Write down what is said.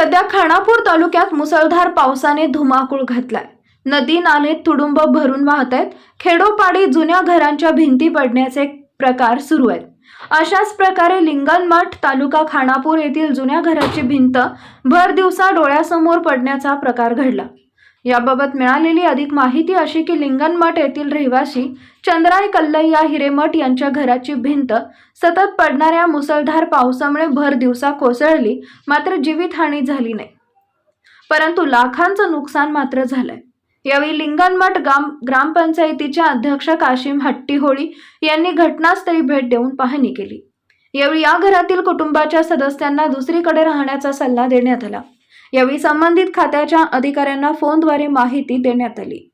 सध्या खानापूर तालुक्यात मुसळधार पावसाने धुमाकूळ घातलाय. नदी नाले तुडुंब भरून वाहत आहेत. खेडोपाडी जुन्या घरांच्या भिंती पडण्याचे प्रकार सुरू आहेत. अशाच प्रकारे लिंगणमठ तालुका खानापूर येथील जुन्या घराची भिंत भर दिवसा डोळ्यासमोर पडण्याचा प्रकार घडला. याबाबत मिळालेली अधिक माहिती अशी की लिंगणमठ येथील रहिवासी चंद्राय कल्लय्या हिरेमठ यांच्या घराची भिंत सतत पडणाऱ्या मुसळधार पावसामुळे भर दिवसा कोसळली मात्र जीवितहानी झाली नाही. परंतु लाखांचं नुकसान मात्र झालंय. यावेळी लिंगणमठ ग्राम ग्रामपंचायतीच्या अध्यक्ष काशिम हट्टीहोळी यांनी घटनास्थळी भेट देऊन पाहणी केली. यावेळी या घरातील कुटुंबाच्या सदस्यांना दुसरीकडे राहण्याचा सल्ला देण्यात आला. यावेळी संबंधित खात्याच्या अधिकाऱ्यांना फोनद्वारे माहिती देण्यात आली.